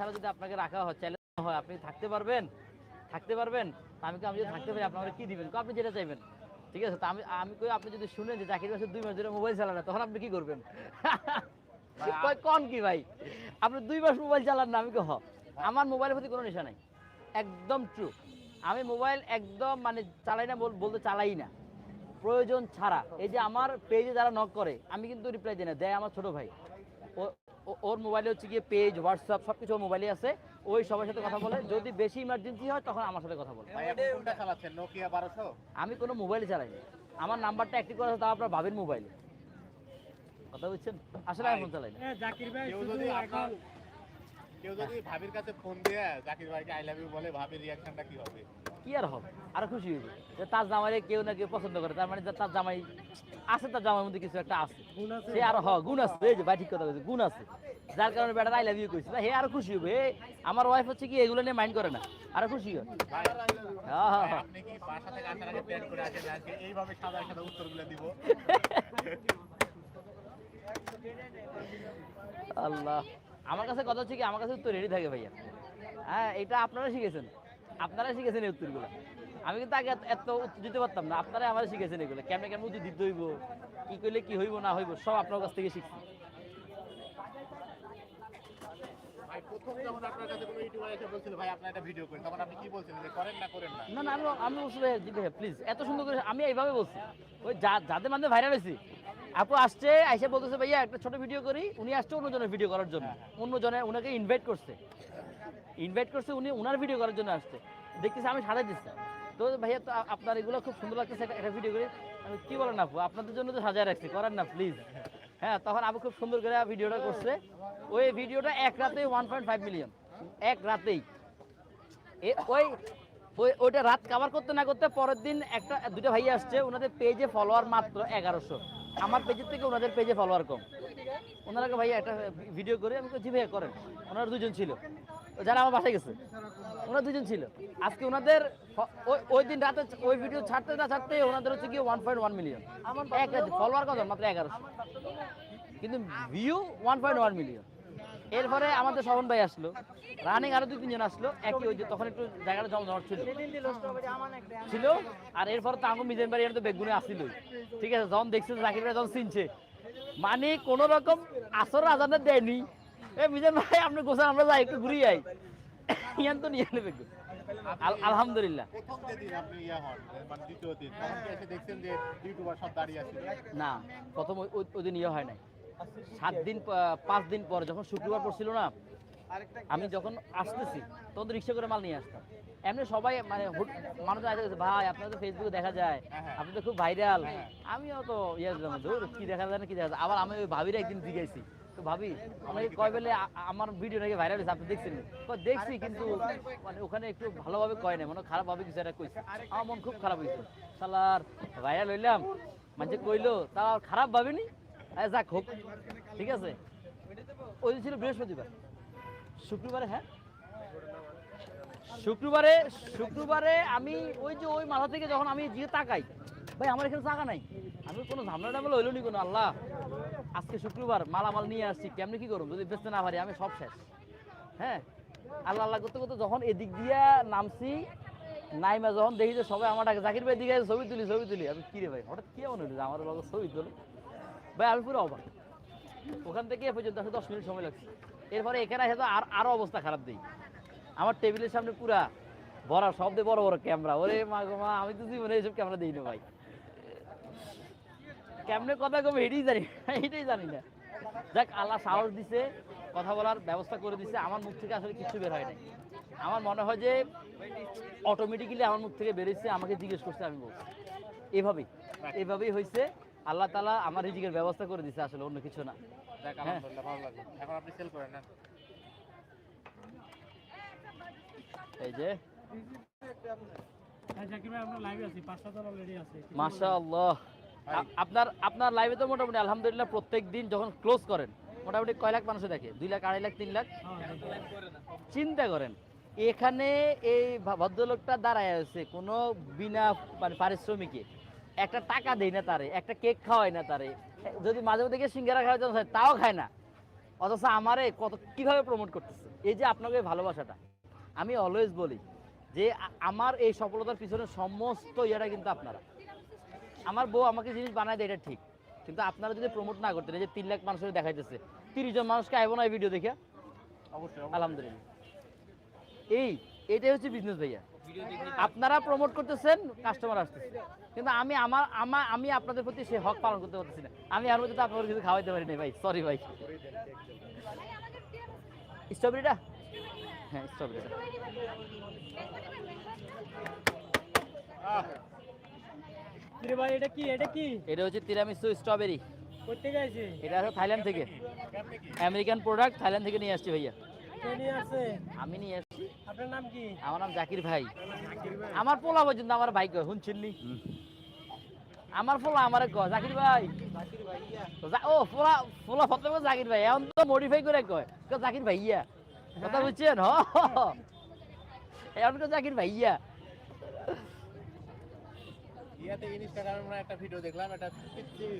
ছাড়া যদি আপনাকে রাখা হয় চ্যালেঞ্জ হয় আপনি থাকতে পারবেন থাকতে পারবেন। আমি কি আমি যদি থাকতে পারি আপনাকে কি দিবেন? আপনি যেটা চাইবেন। ঠিক আছে? তা আমি আমি কই আপনি যদি শুনেন যে জাকির ভাই দুই মাস ধরে মোবাইল চালান না তখন আপনি কি করবেন? কোন কি ভাই? আপনি দুই মাস মোবাইল চালান না আমি কই হ। আমার মোবাইলের প্রতি কোনো নেশা নাই। একদম ট্রু আমি মোবাইল একদম মানে চালাই না বল- বলতে চালাই না। প্রয়োজন ছাড়া। এই যে আমার পেজে যারা নক করে আমি কিন্তু রিপ্লাই দিই না। দেয় আমার ছোট ভাই। ওর মোবাইলে হচ্ছে গিয়ে পেজ হোয়াটসঅ্যাপ সব কিছু ওর মোবাইলে আছে। ওই সবার সাথে কথা বলে। যদি বেশি ইমার্জেন্সি হয় তখন আমার সাথে কথা বলে। আমি কোনো মোবাইলে চালাই না আমার নাম্বারটা অ্যাক্টিভ করা আছে তাও আপনার ভাবির মোবাইলে কথা বুঝছেন? আসলে আমি ফোন চালাই না জাকির ভাই কেউ যদি এখন কেউ যদি ভাবির কাছে ফোন দিয়ে জাকির ভাইকে আই লাভ ইউ বলে ভাবির রিয়াকশনটা কি হবে? কি আর হবে? আরও খুশি হইবে। যে তার জামাইরে কেউ না কেউ পছন্দ করে তার মানে তার জামাই আছে তার জামাইয়ের মধ্যে কিছু একটা আছে। সে আর হ গুণ আছে। এই যে ভাই ঠিক কথা বলছে গুণ আছে। যার কারণে বেটা আই লাভ ইউ কইছে। হে আরও খুশি হবে আমার ওয়াইফ হচ্ছে কি এগুলো নিয়ে মাইন্ড করে না। আরও খুশি হয়। ভাই ভাই। আপনি কি বাসা থেকে আসার আগে প্ল্যান করে আসেন? আজকে এইভাবে সাদা সাদা উত্তরগুলো দিব। আল্লাহ। আমার কাছে কথা হচ্ছে কি আমার কাছে উত্তর রেডি থাকে ভাইয়া। হ্যাঁ এটা আপনারা শিখেছেন। আপনারা শিখেছেন এই উত্তরগুলো। আমি কিন্তু আগে এত- উত্তর দিতে পারতাম না আপনারা আমার শিখেছেন এগুলো। কেমনে কেমন উত্তর দিতে হইব কি করলে কি হইব না হইব সব আপনার কাছ থেকে শিখছি। আমি এইভাবে বলছি। ওই যাদের ভাইরাল হয়েছি আপু আসছে আইসে বলতেছে ভাইয়া একটা ছোট ভিডিও করি। উনি আসছে অন্যজনের ভিডিও করার জন্য। অন্যজনে ওনাকে ইনভাইট করছে। ইনভাইট করছে, উনি ওনার ভিডিও করার জন্য আসছে। দেখতেছি আমি সাজাই দিচ্ছি তো ভাইয়া, তো আপনার এগুলো খুব সুন্দর লাগতেছে একটা- ভিডিও করে। আমি কি বলেন আপু, আপনাদের জন্য তো সাজায় রাখছি, করেন না প্লিজ হ্যাঁ তখন আপু খুব সুন্দর করে ভিডিওটা করছে। ওই ভিডিওটা এক রাতেই ওয়ান পয়েন্ট ফাইভ মিলিয়ন এক রাতেই। ওই ওই ওইটা রাত কাভার করতে না করতে পরের দিন একটা দুটো ভাই আসছে ওনাদের পেজে ফলোয়ার মাত্র এগারোশো। আমার পেজের থেকে ওনাদের পেজে ফলোয়ার কম। ওনারা ভাইয়া একটা ভিডিও করে, আমি জি ভাইয়া, করেন। ওনারা দুজন ছিল। যারা আমার বাসায় গেছে ওনারা দুজন ছিল। আজকে ওনাদের ওই- দিন রাতে ওই ভিডিও ছাড়তে না ছাড়তে ওনাদের হচ্ছে গিয়ে ওয়ান পয়েন্ট ওয়ান মিলিয়ন এক ফলোয়ার কত মাত্র এগারোশো। কিন্তু view one point one million এরপরে আমাদের শোভন ভাই আসলো। রানিং আরও দুই তিনজন আসলো। একই ওই যে তখন একটু জায়গাটা জমজমাট ছিল। ছিল। আর এরপর তো আমার মিজেন বাড়ি তো বেগুনে আসছিল ঠিক আছে যখন দেখছে ভাই যখন চিনছে। মানে কোন রকম আসর আজানে দেয়নি। এ মিজান ভাই আপনি গোসান আমরা যাই একটু ঘুরিয়ে আই। ইয়ান তো নিয়ে নেবে আলহামদুলিল্লাহ। মানে না প্রথম ওই- দিন ইয়ে হয় নাই। সাত দিন পাঁচ দিন পর যখন শুক্রবার পড়ছিল না আমি যখন আসতেছি তখন রিক্সা করে মাল নিয়ে আসতাম। এমনি সবাই মানে মানুষ আসে গেছে, ভাই আপনার তো ফেসবুকে দেখা যায় হ্যাঁ। আপনি তো খুব ভাইরাল আমিও তো ইয়ে কি দেখা যায় না কি দেখা যায় আবার আমি ওই ভাবিরা একদিন জিজ্ঞাসি তো ভাবি, আমাকে কয় বেলে আমার ভিডিও নাকি ভাইরাল হয়েছে, আপনি দেখছেন? দেখছি কিন্তু মানে ওখানে একটু ভালোভাবে কয় না মানে খারাপ ভাবে কিছু একটা কইছে। আমার মন খুব খারাপ হয়েছে। সালার ভাইরাল হইলাম মানে কইলো তা আর খারাপ ভাবিনি? যাক হোক, ঠিক আছে? ওই ছিল বৃহস্পতিবার। শুক্রবারে হ্যাঁ? শুক্রবারে শুক্রবারে আমি ওই যে ওই মাথা থেকে যখন আমি গিয়ে তাকাই, ভাই, আমার এখানে টাকা নাই। আমি কোনো ঝামেলা টামেলা হইল নি কোনো, আল্লাহ। আজকে শুক্রবার মালামাল নিয়ে আসছি, কেমনি কি করুন যদি বেচতে না পারি, আমি সব শেষ। হ্যাঁ? আল্লাহ আল্লাহ করতে করতে যখন এদিক দিয়া নামছি, নাইমা যখন দেখি যে সবাই আমার ডাকে, জাকির ভাই দিকে ছবি তুলি ছবি তুলি। আমি, কিরে ভাই, হঠাৎ কি এমন হইল যে আমার লগে ছবি তুলে? ভাই, আমি পুরো অবাক। ওখান থেকে এ পর্যন্ত আসলে দশ মিনিট সময় লাগছে। এরপরে এখানে এসে তো আর, আরও অবস্থা খারাপ দিই আমার টেবিলের সামনে পুরা ভরা, সব দিয়ে বড় বড় ক্যামেরা। ওরে মা গো মা, আমি তো জীবনে এইসব ক্যামেরা দিই না ভাই। কেমনে কথা কবে এটাই জানি এটাই জানি না। যাক আল্লাহ সাহস দিছে কথা বলার ব্যবস্থা করে দিছে আমার মুখ থেকে আসলে কিছু বের হয় নাই। আমার মনে হয় যে অটোমেটিক্যালি আমার মুখ থেকে বেরিয়েছে আমাকে জিজ্ঞেস করছে আমি বলছি। এভাবেই এভাবেই হয়েছে। আল্লাহ তালা আমার রিজিকের ব্যবস্থা করে দিছে আসলে অন্য কিছু না। হ্যাঁ। আলহামদুলিল্লাহ ভালো লাগল। এখন আপনি সেল করেন না এই যে। হ্যাঁ, আপনার আপনার লাইভে তো মোটামুটি আলহামদুলিল্লাহ প্রত্যেক দিন যখন ক্লোজ করেন মোটামুটি কয় লাখ মানুষ দেখে? দুই লাখ আড়াই লাখ তিন লাখ? চিন্তা করেন এখানে এই ভদ্রলোকটা দাঁড়ায় আছে কোনো বিনা মানে পারিশ্রমিকে। একটা টাকা দেয় না তারে একটা কেক খাওয়ায় না তারে। যদি মাঝে মধ্যে সিঙ্গারা খাওয়াতে চায়, তাও খায় না। অথচ আমারে কত কীভাবে প্রমোট করতেছে? এই যে আপনাকে ভালোবাসাটা আমি অলওয়েজ বলি যে আমার এই সফলতার পিছনে সমস্ত ইয়েটা কিন্তু আপনারা। আমার বউ আমাকে জিনিস বানায় দেয় এটা ঠিক। কিন্তু আপনারা যদি প্রমোট না করতেন এই যে তিন লাখ মানুষের দেখাইতেছে তিরিশ জন মানুষকে আইব না এই ভিডিও দেখে অবশ্যই আলহামদুলিল্লাহ। এই এটাই হচ্ছে বিজনেস ভাইয়া। আপনারা প্রমোট করতেছেন কাস্টমার আসতেছে। কিন্তু আমি আমার আমার আমি আপনাদের প্রতি সেই হক পালন করতে পারতেছি না। আমি আর মধ্যে আপনাদের কিছু খাওয়াইতে পারি না ভাই সরি ভাই। স্ট্রবেরিটা হ্যাঁ স্ট্রবেরিটা আহ, কিরে ভাই এটা কি? এটা কি? এটা হচ্ছে তিরামিসু স্ট্রবেরি করতে গেছে এটা থাইল্যান্ড থেকে। আমেরিকান প্রোডাক্ট থাইল্যান্ড থেকে নিয়ে আসছি ভাইয়া। কে নিয়ে আসছে আমি নিয়ে আসছি। আপনার নাম কি? আমার নাম জাকির ভাই। আমার পোলা পর্যন্ত আমার ভাই কয় শুনছিনি আমার পোলা আমার কয় জাকির ভাই। ও পোলা পোলা ফটো জাকির ভাই এখন তো মডিফাই করে কয় কয় জাকির ভাইয়া। কথা বুঝছেন? হ এখন জাকির ভাইয়া। ইয়াতে ইনস্টাগ্রামে একটা ভিডিও দেখলাম একটা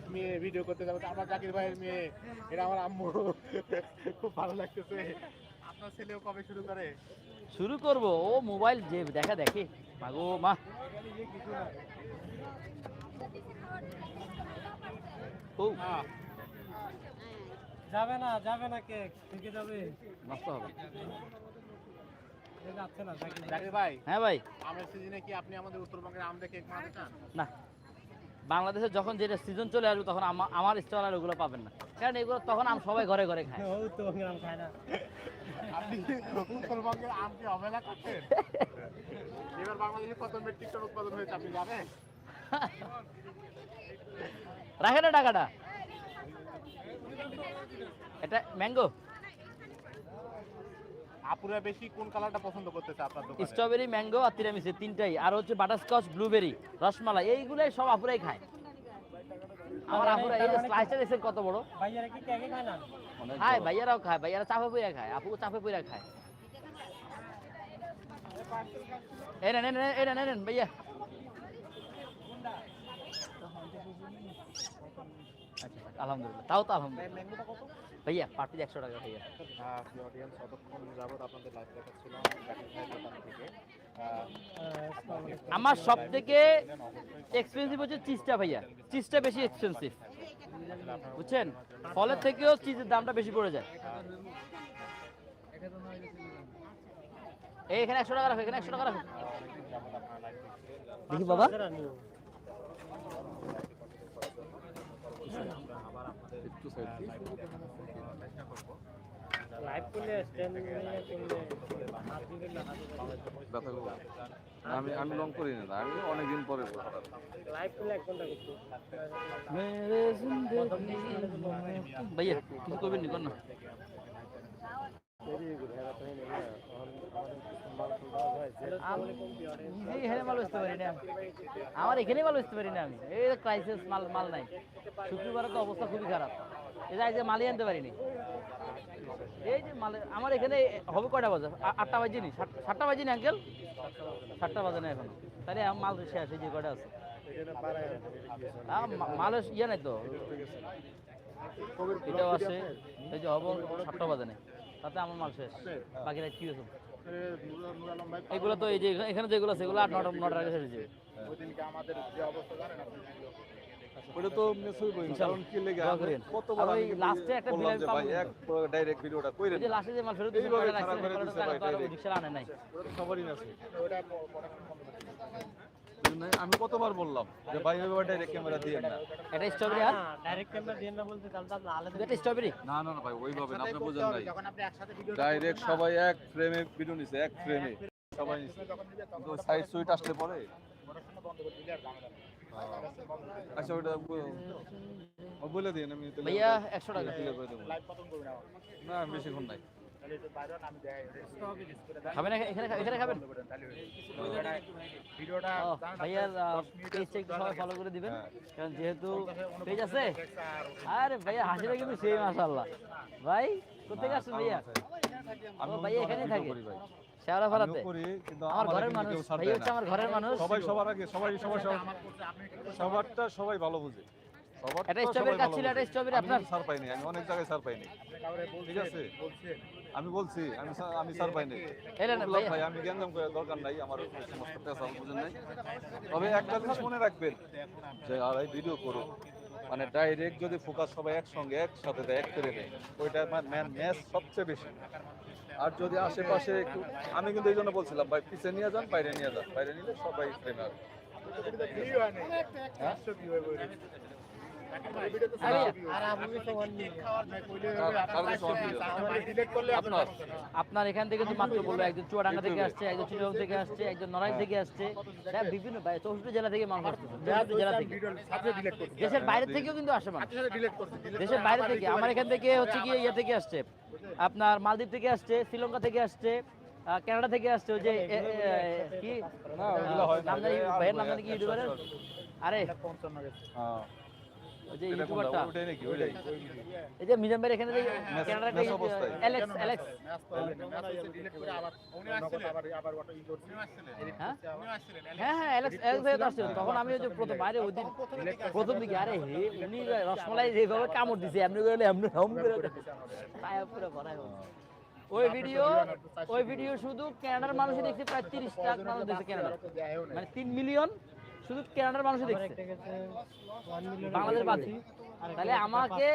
মেয়ে ভিডিও করতে যাবে আমার জাকির ভাইয়ের মেয়ে। এটা আমার আম্মু। খুব ভালো লাগতেছে। আপনার ছেলেও কবে শুরু করে? শুরু করব। ও মোবাইল যে দেখা দেখে। মাগো মা। ও। আহ, যাবে না যাবে না কে থেকে যাবে। নষ্ট হবে এ যাচ্ছে না জাকির ভাই। জাকির ভাই হ্যাঁ ভাই। আমের সিজনে কি আপনি আমাদের উত্তরবঙ্গের আম দেখে কেক বানাতে চান না। বাংলাদেশে যখন যেটা সিজন চলে আসবে তখন আমার স্টল আর ওগুলো পাবেন না। কারণ এগুলো তখন আম সবাই ঘরে ঘরে খায়। ও তো গ্রাম খায় না। আপনি উত্তরবঙ্গের আম কি অবহেলা করছেন? এবার বাংলাদেশে কত মেট্রিক টন উৎপাদন হয়েছে আপনি রাখে না টাকাটা। এটা ম্যাঙ্গো আপুরা বেশি কোন কালারটা পছন্দ করতেছে আপনার দোকানে? স্ট্রবেরি ম্যাঙ্গো আর তিরামিসি তিনটাই। আর হচ্ছে বাটারস্কচ ব্লুবেরি রসমালাই এইগুলাই সব আপুরাই খায়। আমার আপুরা এই যে স্লাইসটা দেখছেন কত বড়? ভাইয়ারা কি কেকে খায় না? খায় ভাইয়ারাও খায় ভাইয়ারা চাপে পইরা খায় আপু চাপে পইরা খায়। এই নেন এই নেন, এই নেন এই নেন ভাইয়া। আচ্ছা আলহামদুলিল্লাহ। তাও তো আলহামদুলিল্লাহ। ভাইয়া পার্টি একশো টাকা ভাইয়া অডিয়েন্স কতক্ষণ যাবত আপনাদের লাইভ দেখাচ্ছিলাম জাকির দোকান থেকে আমার সব থেকে এক্সপেন্সিভ হচ্ছে চিজটা ভাইয়া চিজটা বেশি এক্সপেন্সিভ বুঝছেন ফলের থেকেও চিজের দামটা বেশি পড়ে যায় এই এখানে একশো টাকা রাখো এখানে একশো টাকা রাখো দেখি বাবা লাইভ করলে স্ট্যান্ড করলে হাত না ব্যথা করব আমি আমি লং করি না। আমি পরে। লাইভ করলে এক ঘণ্টা করতে ভাইয়া কিছু করবেন নি কর না আমি নিজেই এখানে মাল না আমার মাল না আমি। এই ক্রাইসিস মাল মাল নাই। তো অবস্থা খুবই খারাপ। এই যে মালই আনতে পারিনি। এই যে মালে আমার এখানে হবে কয়টা বাজে? আটটা বাজে নি সাত- সাতটা বাজে নি আঙ্কেল সাতটা বাজে না এখন। তাহলে মাল শেষ যে কয়টা আছে? আ, মা- মালের ইয়ে নাই তো। এটাও আছে। এই যে হব সাতটা বাজে নেই। তাতে আমার মাল শেষ। বাকিটা কি আছে এগুলো তো এই যে এখানে- এখানে যেগুলো আছে এগুলো আট নটা নটার আগে ছেড়ে যাবে আমাদের যে অবস্থা জানেন আপনি ওটা তো মিসই বই ইনশাআল্লাহ। কারণ কি লেগে। কতবার আর আমি last একটা বিলাই ভাই পাবো। এক ডাইরেক্ট ভিডিওটা কইরেন যে লাস্টে যে মাল ফেরত এইভাবে পরে খারাপ করে পরে দিছে টাকা ভাই, তো আর direct। রিকশা আনে নাই ওটা সবারই আছে ওটা জন্য আমি কতবার বললাম যে ভাই ওইভাবে ডাইরেক্ট ক্যামেরা দিয়ে না এটা স্ট্রবেরি আর? ডাইরেক্ট ক্যামেরা দিয়ে না বলতে তাহলে আপনি আলাদা এটা স্ট্রবেরি না না না ভাই ওইভাবে না আপনি বুঝেন নাই। যখন আপনি একসাথে ভিডিও ডাইরেক্ট সবাই এক ফ্রেমে ভিডিও নিছে এক ফ্রেমে সবাই নিছে। যখন নিবে তখন কিন্তু সাইড সুইট আসলে পরে? দিলে নেই। দিলে আচ্ছা ওটা ও বলে দিন আমি ভাইয়া একশো টাকা। ক্লিয়ার করে দেবো। লাইভ কতক্ষণ করবেন না বেশিক্ষণ নাই। খাবেন? এখানে এখানে খাবেন? হয়ে যাবে। ভিডিওটা- ভিডিওটা ও, জানেন ভাইয়ার আপনার দশ মিনিটের পেজটা একটু সবাই ফলো করে দিবেন। কারণ যেহেতু পেজ আছে। আরে ভাইয়া হাসিটা কিন্তু সেই মাশাআল্লাহ। ভাই আসছেন ভাইয়া? আমি এখানেই থাকে। আমার ঘরের মানুষ। ভাই হচ্ছে আমার ঘরের মানুষ। সবাই সবার আগে সবাই সবাই সবার সবারটা সবাই ভালো বুঝে। স্ট্রবেরি স্ট্রবেরি আপনার সার পাইনি আমি অনেক জায়গায় সার পাইনি। ঠিক আছে। আমি বলছি আমি সা- আমি সার পাইনি। ভাই আমি গ্যাঞ্জাম করে দরকার নাই আমার সমস্ত পেশা বুঝেন নাই? তবে একটা জিনিস মনে রাখবেন যে আর এই ভিডিও করুন। মানে ডাইরেক্ট যদি ফোকাস সবাই একসঙ্গে একসাথে দেয় এক করে দেয় ওইটা ম্যান ম্যাচ সবচেয়ে বেশি। আর যদি আশেপাশে একটু আমি কিন্তু এই জন্য বলছিলাম ভাই পিছিয়ে নিয়ে যান বাইরে নিয়ে যান। বাইরে নিলে সবাই ট্রেনার হয় আপনার আপনার এখান থেকে তো মাত্র বলল একজন চুয়াডাঙ্গা থেকে আসছে একজন চিটাগং থেকে আসছে একজন নড়াইল থেকে আসছে। হ্যাঁ, বিভিন্ন চৌষট্টি জেলা থেকে মানুষ আসছে জেলা থেকে। সাথে ডিলেট করছে দেশের বাইরে থেকেও কিন্তু আসে মানুষ। দেশের বাইরে থেকে আমার এখান থেকে হচ্ছে কি ইয়ে থেকে আসছে। আপনার মালদ্বীপ থেকে আসছে শ্রীলঙ্কা থেকে আসছে আহ, কানাডা থেকে আসছে ওই যে কি? হয় ভাইয়ের নাম কি ইউটিউবারের? আরে। যে ইউটিউবারটা ওটাই নাকি? ওইটাই। এই যে মিজান ভাইয়ের এখানে কানাডা মেস অ্যালেক্স অ্যালেক্স ম্যাচ তো হবে না ম্যাচ হচ্ছে ডিলেট করে আবার নগদ আবার আবার ওটা ই করছে। edit হ্যাঁ? হ্যাঁ হ্যাঁ অ্যালেক্স অ্যালেক্স ভাই আসছিল। তখন আমি ওই যে প্রথম বাইরে ওই দিন প্রথম দিকে আরে হে উনি রসমালাই যেভাবে কামড় দিছে এমনি করে এমনি হম করে পায়া পুরো ভরাই ওই ভিডিও ওই ভিডিও শুধু কানাডার মানুষই দেখছে প্রায় তিরিশ লাখ মানুষ দেখছে কানাডা মানে তিন মিলিয়ন শুধু কানাডার মানুষই দেখছে। বাংলাদেশ বাদ। তাহলে আমাকে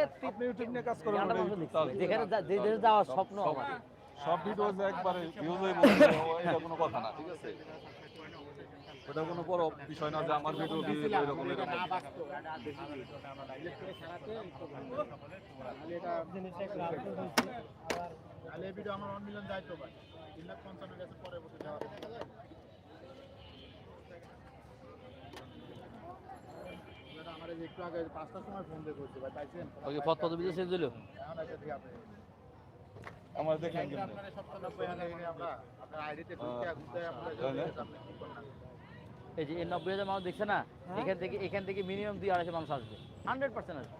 ইউটিউব নিয়ে কাজ মানুষ দেখছে। যেখানে যে দেশে যাওয়ার স্বপ্ন। আমার সব ভিডিও যে একবারে ভিউজ হয়ে বলছে এটা কোনো কথা না ঠিক আছে? ওটা কোনো বড় বিষয় না যে আমার ভিডিও ভিউ এরকম এরকম। না বাস্তব ডিলেট করে ছাড়াতে তাহলে এটা তাহলে ভিডিও আমার 1 মিলিয়ন যায় তো ভাই 3 লাখ 55 গেছে পরে বসে যাওয়া আমার একটু আগে পাঁচটার সময় ফোন দিয়ে করছে ভাই পাইছেন? ওই পথ পথ ভিডিও শেষ দিল? এখন এসে দিয়ে আপনি। আমার দেখেন কিন্তু আপনারা সপ্তাহ নব্বই আমরা আপনার আইডিতে ঢুকে ঘুরতে আপনারা তাই না? আপনি কি করলেন? এই যে এই নব্বই হাজার মানুষ দেখছে না এখান থেকে এখান থেকে মিনিমাম দুই আড়াইশো মানুষ আসবে। হান্ড্রেড পার্সেন্ট আসবে।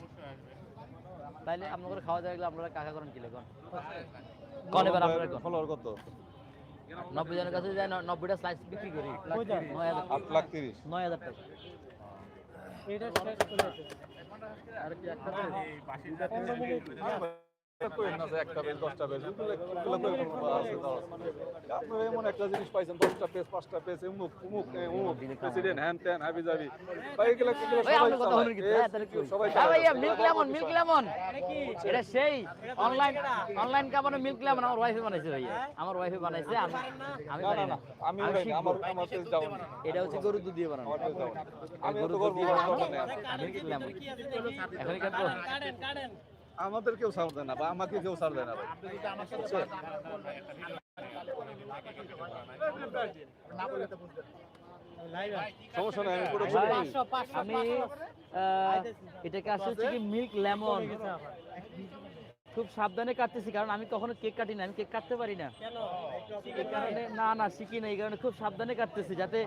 তাইলে আপনাদের খাওয়া দাওয়া গেলে আপনারা কাকা করেন কিলে কোন কোন এবার আপনারা কোন ফলোয়ার কত? নব্বই জনের কাছে যায় নব্বইটা স্লাইস বিক্রি করি। নয় হাজার আট লাখ তিরিশ। নয় হাজার টাকা। এটা শেষ করে আর কি একটা একটা পেজ দশটা পেজ আপনারা এমন একটা জিনিস পাইছেন দশটা পেজ পাঁচটা পেজ অমুক অমুক এ, অমুক প্রেসিডেন্ট হ্যান ত্যান হাবি যাবি ভাই আমাদের কেউ ছাড় দেয় না বা আমাকে কেউ ছাড় দেয় না ভাই। আমার সাথে না বললে তো বুঝবেন লাইভ সমস্যা নাই আমি এটাকে আসলে হচ্ছে কি মিল্ক লেমন খুব সাবধানে কাটতেছি কারণ আমি কখনো কেক কাটি না আমি কেক কাটতে পারি না। কেন? কারণে না না শিখি না এই কারণে খুব সাবধানে কাটতেছি যাতে